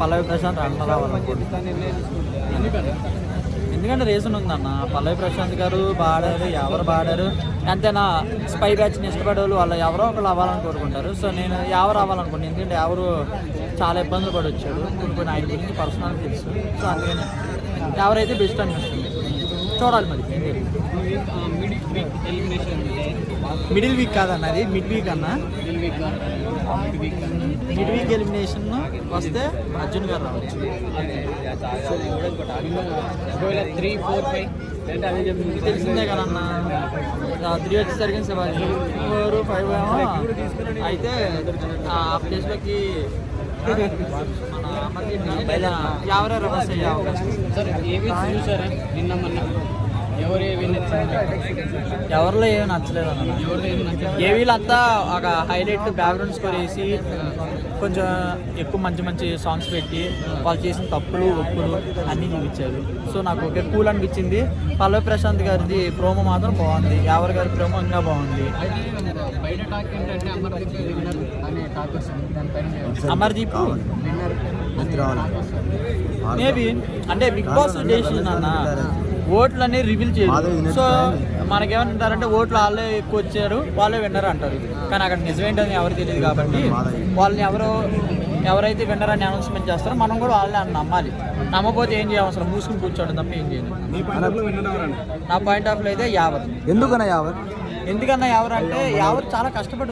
పల్లవి ప్రశాంత్ రావాలనుకుంటున్నాను ఎందుకంటే రీజన్ ఉందన్న. పల్లవి ప్రశాంత్ గారు బాడారు ఎవరు బాడారు అంతేనా స్పై బ్యాచ్ని ఇష్టపడే వాళ్ళు వాళ్ళు ఎవరో ఒకళ్ళు అవ్వాలని కోరుకుంటారు. సో నేను ఎవరు అవ్వాలనుకుంటున్నాను ఎందుకంటే ఎవరు చాలా ఇబ్బందులు పడి వచ్చాడు కొన్ని కొన్ని ఆయన గురించి పర్సనల్ తెలుసు. సో అందుకని ఎవరైతే బెస్ట్ అనిపిస్తుంది చూడాలి మరి. మిడిల్ వీక్ కాదన్న అది మిడ్ వీక్ అన్న. మిడ్ వీక్ ఎలిమినేషన్ వస్తే అర్జున్ గారు రావచ్చు. త్రీ ఫోర్ ఫైవ్ తెలిసిందే కదన్న. త్రీ వచ్చేసరికి ఫోర్ ఫైవ్ ఏమో? అయితే ఆ ప్లేస్లోకి మన అమర్దీప్ గాని లేదా ఎవరెవరు బస్ అయ్యే అవకాశం ఉంది. సార్ ఏవి చూసారా నిన్న మొన్న ఎవరు ఎవరిలో ఏమి నచ్చలేదు అన్న. నచ్చింది ఏవీలంతా ఒక హైలైట్ బ్యాక్గ్రౌండ్ స్కోర్ వేసి కొంచెం ఎక్కువ మంచి మంచి సాంగ్స్ పెట్టి వాళ్ళు చేసిన తప్పులు ఒప్పులు అన్నీ చూపించారు. సో నాకు ఒక కూల్ అనిపించింది. పల్లవి ప్రశాంత్ గారిది ప్రోమో మాత్రం బాగుంది. ఎవరి గారి ప్రోమో ఇంకా బాగుంది. అమర్దీప్ మేబీ అంటే బిగ్ బాస్ డెసిషన్ అన్న. ఓట్లు అనేవి రివీల్ చేయరు. సో మనకేమంటారంటే ఓట్లు వాళ్ళే ఎక్కువ వచ్చారు వాళ్ళే విన్నర్ అంటారు. కానీ అక్కడ నిజమేంటని ఎవరు తెలియదు కాబట్టి వాళ్ళని ఎవరో ఎవరైతే విన్నర్ అని అనౌన్స్మెంట్ చేస్తారో మనం కూడా వాళ్ళని అని నమ్మాలి. నమ్మకపోతే ఏం చేయవసరం? మూసుకుని కూర్చోవడం తప్ప ఏం చేయలేదు నా పాయింట్ ఆఫ్లో అయితే యావత్. ఎందుకన్నా యావత్? ఎందుకన్నా ఎవరు అంటే ఎవరు చాలా కష్టపడి